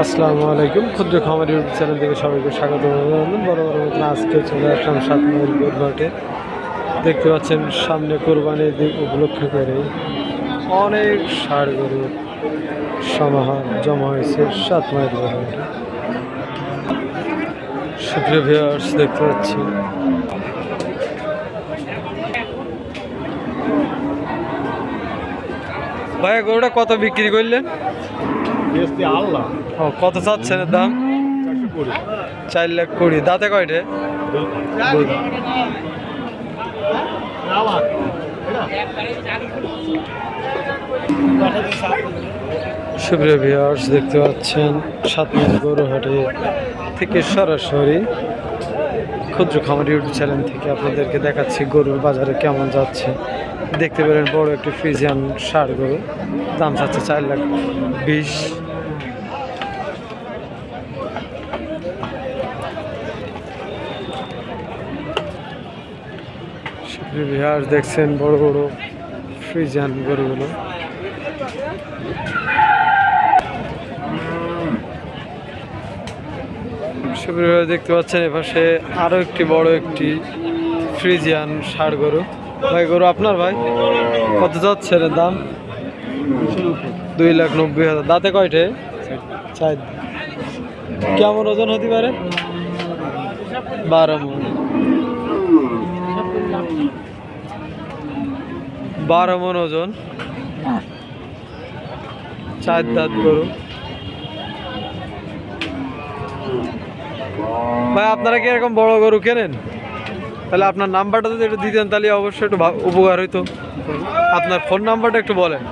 আসসালামু আলাইকুম। ক্ষুদ্র খামার ইউটিউব চ্যানেল থেকে সবাইকে স্বাগত বড় বড় মতন আজকে চলে আসলাম সাত মাইল গোরঘাটে দেখতে পাচ্ছেন, সামনে কোরবানির দিন উপলক্ষ করে অনেক সার গরুর সমাহার জমা হয়েছে সাত মাইল গোরঘাটে সুপ্রিয় ভিউয়ার্স দেখতে পাচ্ছি। ভাইয়া, গরুটা কত বিক্রি করলেন? ও কত চাচ্ছেন এর দাম? চার লাখ কুড়ি। দাঁতে কয়টে। সুপ্রিয় দেখতে পাচ্ছেন সাত মাইল গরুহাটে থেকে সরাসরি ক্ষুদ্র খামার ইউটিউব চ্যানেল থেকে আপনাদেরকে দেখাচ্ছি গরুর বাজারে কেমন যাচ্ছে। দেখতে পেলেন বড় একটি ফ্রিজিয়ান সার গরু। দাম চাচ্ছে চার লাখ বিশ। ভিউয়ার্স দেখছেন বড় বড় ফ্রিজিয়ান গরুগুলো। দেখতে পাচ্ছেন এপাশে আরও একটি বড় একটি ফ্রিজিয়ান ষাড় গরু। ভাই, গরু আপনার ভাই? কত যাচ্ছে দাম? দুই লাখ নব্বই হাজার। দাঁতে কয়টে? কেমন ওজন হতে পারে? বারো মন। বারো মন ওজন। চার দাঁত গরু। ভাই, আপনারা কি এরকম বড় গরু কেনেন? তাহলে আপনার নাম্বারটা যদি একটু দিতেন, তাহলে অবশ্যই একটু উপকার হইতো। আপনার ফোন নাম্বারটা একটু বলেন।